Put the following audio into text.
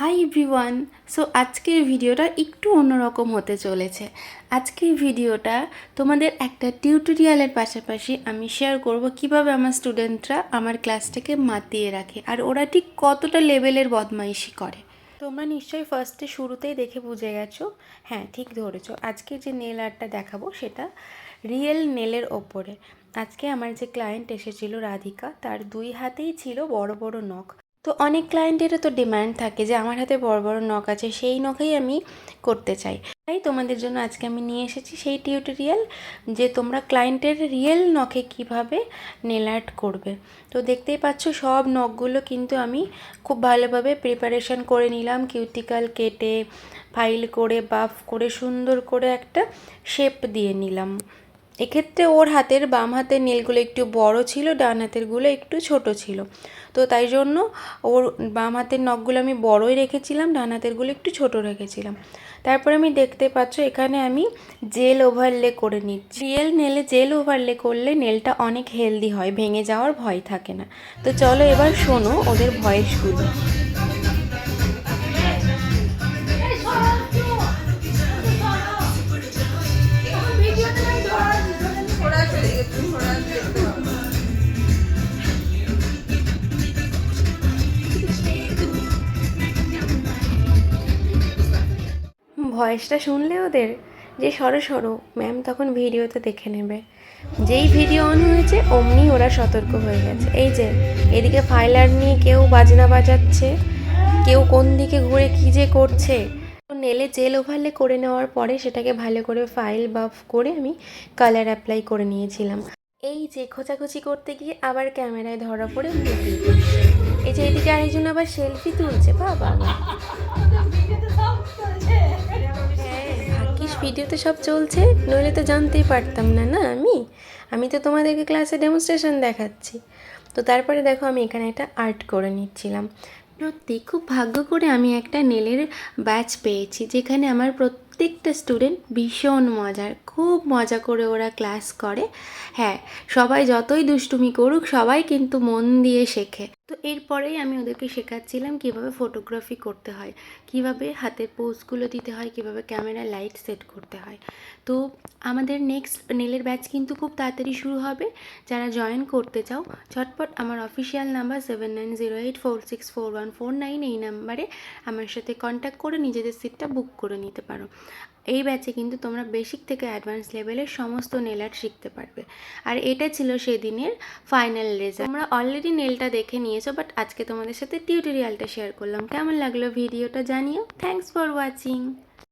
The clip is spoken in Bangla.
হাই এভরিওয়ান সো আজকের ভিডিওটা একটু অন্যরকম হতে চলেছে। আজকের ভিডিওটা তোমাদের একটা টিউটোরিয়ালের পাশাপাশি আমি শেয়ার করব কীভাবে আমার স্টুডেন্টরা আমার ক্লাসটাকে মাতিয়ে রাখে আর ওরা ঠিক কতটা লেভেলের বদমাইশি করে। তোমরা নিশ্চয়ই ফার্স্টে শুরুতেই দেখে বুঝে গেছো। হ্যাঁ ঠিক ধরেছো। আজকে যে নেল আর্টটা দেখাবো সেটা রিয়েল নেলের ওপরে। আজকে আমার যে ক্লায়েন্ট এসেছিল রাধিকা, তার দুই হাতেই ছিল বড় বড় নখ। তো অনেক ক্লায়েন্টেরও তো ডিমান্ড থাকে যে আমার হাতে বড় বড় নখ আছে, সেই নখেই আমি করতে চাই। তাই তোমাদের জন্য আজকে আমি নিয়ে এসেছি সেই টিউটোরিয়াল যে তোমরা ক্লায়েন্টের রিয়েল নখে কীভাবে নেল আর্ট করবে। তো দেখতেই পাচ্ছ সব নখগুলো কিন্তু আমি খুব ভালোভাবে প্রিপারেশন করে নিলাম। কিউটিক্যাল কেটে ফাইল করে বাফ করে, সুন্দর করে একটা শেপ দিয়ে নিলাম। এক্ষেত্রে ওর হাতের বাম হাতের নীলগুলো একটু বড় ছিল, ডান হাতেরগুলো একটু ছোট ছিল। তো তাই জন্য ওর বাম হাতের নখগুলো আমি বড়ই রেখেছিলাম, ডান হাতেরগুলো একটু ছোট রেখেছিলাম। তারপর আমি দেখতে পাচ্ছ এখানে আমি জেল ওভারলে করে নিচ্ছি। রিয়েল নেলে জেল ওভারলে করলে নেলটা অনেক হেলদি হয়, ভেঙে যাওয়ার ভয় থাকে না। তো চলো এবার শোনো ওদের ভয়েসগুলো। ভয়েসটা শুনলে ওদের? যে সরো সরো ম্যাম তখন ভিডিওতে দেখে নেবে। যেই ভিডিও অন হয়েছে, অমনি ওরা সতর্ক হয়ে গেছে। এই যে, এদিকে ফাইলার নিয়ে কেউ বাজনা বাজাচ্ছে, কেউ কোন দিকে ঘুরে কী যে করছে নেলে জেল ওভারলে করে নেওয়ার পরে সেটাকে ভালো করে ফাইল বাফ করে আমি কালার অ্যাপ্লাই করে নিয়েছিলাম। এই যে, খোঁচাখুচি করতে গিয়ে আবার ক্যামেরায় ধরা পড়ে এই যে, এদিকে আরেকজন আবার সেলফি তুলছে, বাবা ভিডিওতে সব চলছে, নইলে তো জানতেই পারতাম না না আমি? আমি তো তোমাদেরকে ক্লাসে ডেমনস্ট্রেশন দেখাচ্ছি। তো তারপরে দেখো আমি এখানে একটা আর্ট করে নিচ্ছিলাম। সত্যি, খুব ভাগ্য করে আমি একটা নেলের ব্যাচ পেয়েছি, যেখানে আমার প্রত্যেকটা স্টুডেন্ট ভীষণ মজার, খুব মজা করে ওরা ক্লাস করে। হ্যাঁ সবাই যতই দুষ্টুমি করুক, সবাই কিন্তু মন দিয়ে শেখে। তো এরপরেই আমি ওদেরকে শেখাচ্ছিলাম কীভাবে ফটোগ্রাফি করতে হয়, কীভাবে হাতের পোজগুলো দিতে হয়, কীভাবে ক্যামেরা লাইট সেট করতে হয়। তো আমাদের নেক্সট নেলের ব্যাচ কিন্তু খুব তাড়াতাড়ি শুরু হবে। যারা জয়েন করতে চাও ঝটপট আমার official number seven nine zero eight four six four one four nine এই নাম্বারে আমার সাথে কন্ট্যাক্ট করে নিজেদের সিটটা বুক করে নিতে পারো। এই ব্যাচে কিন্তু তোমরা বেসিক থেকে অ্যাডভান্স লেভেলের সমস্ত নেল আর্ট শিখতে পারবে। আর এটা ছিল সেদিনের ফাইনাল রেজাল্ট তোমরা অলরেডি নেলটা দেখে নিয়েছো বাট আজকে তোমাদের সাথে টিউটোরিয়ালটা শেয়ার করলাম। কেমন লাগল ভিডিওটা জানিও। Thanks for watching